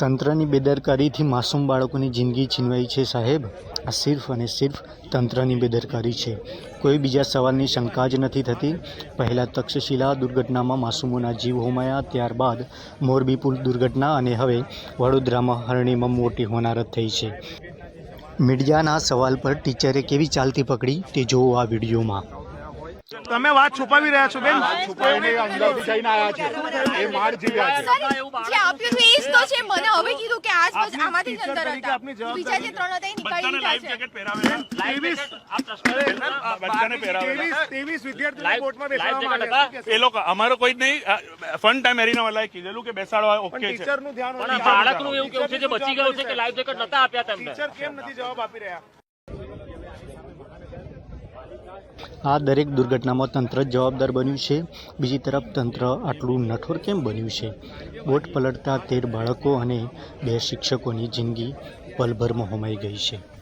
તંત્રની બેદરકારીથી માસૂમ બાળકોની જિંદગી છીનવાઈ છે સાહેબ. આ સિર્ફ અને સિર્ફ તંત્રની બેદરકારી છે. કોઈ બીજા સવાલની શંકા જ નથી થતી. પહેલાં તક્ષશિલા દુર્ઘટનામાં માસૂમોના જીવ હોમાયા ત્યારબાદ મોરબી પુલ દુર્ઘટના અને હવે વડોદરામાં હરણીમાં મોટી હોનારત થઈ છે. મીડિયાના સવાલ પર ટીચરે કેવી ચાલતી પકડી તે જોવો આ વિડીયોમાં. તમે વાત છુપાવી રહ્યા છો બેન? છુપાઈને અંદરથી જઈને આવ્યા છે. એ માર જીવ્યા છે. છે મને હવે કીધું કે આ બસ આમાંથી જ અંદર હતા. બીજા જે ત્રણ હતા એ નીકળી ગયા છે? બધાને પહેરાવેલા ત્રેવીસ ત્રેવીસ વિદ્યાર્થીઓ કોર્ટમાં બેસાડવામાં આવ્યા એ લોકો અમારો કોઈ જ નહીં ફન ટાઈમ એરીના વાળાએ કીધેલું કે બેસાડવા ઓકે પણ છે. ટીચરનું ધ્યાન પણ આ બાળકનું એવું કેવું છે જે બચી ગયું છે કે લાઈફ જેકેટ નતા આપ્યા તમને. ટીચર કેમ નથી જવાબ આપી રહ્યા? આ દરેક દુર્ઘટનામાં તંત્ર જ જવાબદાર બન્યું છે. બીજી તરફ તંત્ર આટલું નઠોર કેમ બન્યું છે? બોટ પલટતા તેર બાળકો અને બે શિક્ષકોની જિંદગી પલભરમાં હોમાઈ ગઈ છે.